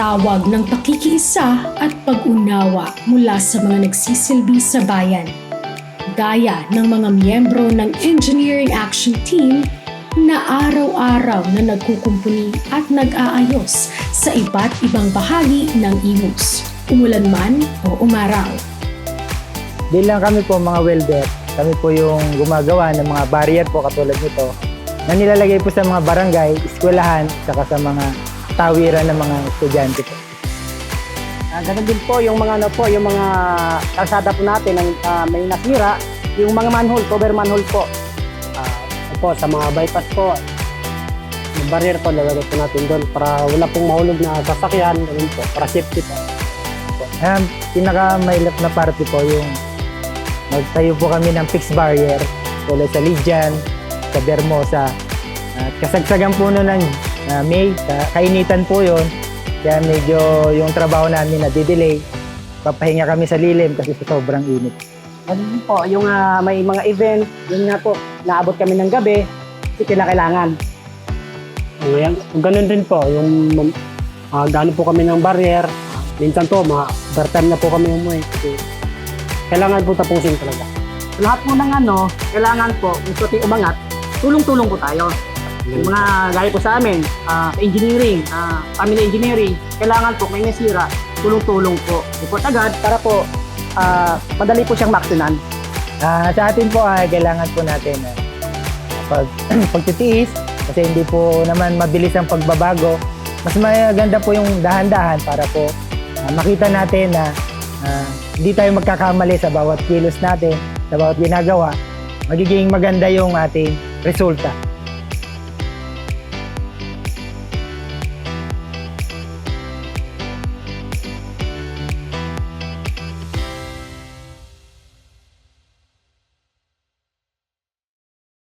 Tawag ng pakikiisa at pag-unawa mula sa mga nagsisilbi sa bayan. Gaya ng mga miyembro ng Engineering Action Team na araw-araw na nagkukumpuni at nag-aayos sa iba't ibang bahagi ng Imus, umulan man o umaraw. Di lang kami po mga welder. Kami po yung gumagawa ng mga barrier po katulad nito na nilalagay po sa mga barangay, eskwelahan, saka sa mga tawiran ng mga estudyante po. Ah, ganun din po yung mga ano po, yung mga kalsada po natin ang ah, may nasira, yung mga manhole, cover manhole po. Ah, ano po sa mga bypass po. Yung barrier po lalagay po natin doon para wala pong mahulog na sasakyan, ganun po, para safety po. Ang pinaka-mailap na parte po yung magtayo po kami ng fixed barrier tulad sa Lijan, sa Bermosa. At kasagsagan po nun ng ah, May, ka- kainitan po yon Kaya medyo yung trabaho namin na delay Papahinga kami sa lilim kasi sa sobrang init. Din po, yung ah, may mga event, yun nga po, naabot kami ng gabi, kasi kailangan. Ngayon, ganun din po, yung uh, gano'n po kami ng barrier, minsan po, mga overtime na po kami umuwi. Kasi kailangan po tapusin talaga. Lahat po ng ano, kailangan po, gusto umangat, tulong-tulong po tayo. Yung mga gaya po sa amin, ah, sa engineering, ah, family engineering, kailangan po may nasira, tulong-tulong po. Report agad para po ah, madali po siyang maksinan. Ah, sa atin po ay kailangan po natin na pag pagtitiis kasi hindi po naman mabilis ang pagbabago. Mas maganda po yung dahan-dahan para po ah, makita natin na ah, hindi tayo magkakamali sa bawat kilos natin, sa bawat ginagawa. Magiging maganda yung ating resulta.